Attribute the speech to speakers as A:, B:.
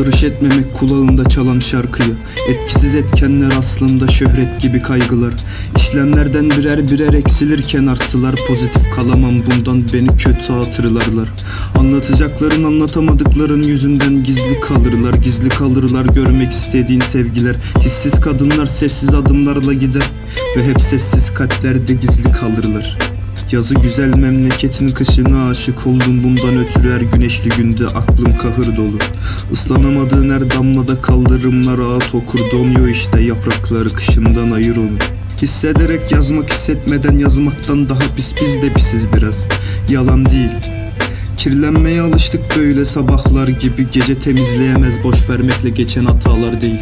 A: Fark etmemek kulağında çalan şarkıyı. Etkisiz etkenler aslında şöhret gibi kaygılar. İşlemlerden birer birer eksilirken artılar Pozitif kalamam bundan beni kötü hatırlarlar. Anlatacakların anlatamadıkların yüzünden gizli kalırlar. Gizli kalırlar görmek istediğin sevgiler. Hissiz kadınlar sessiz adımlarla gider Ve hep sessiz kalplerde gizli kalırlar Yazı güzel memleketin kışına aşık oldum. Bundan ötürü her güneşli günde aklım kahır dolu. Islanamadığın her damlada kaldırımlar ağıt okur. Donuyor işte yaprakları kışımdan ayır onu Hissederek yazmak hissetmeden yazmaktan daha pis biz de pisiz biraz. Yalan değil. Kirlenmeye alıştık böyle sabahlar gibi. Gece temizleyemez boş vermekle geçen hatalar değil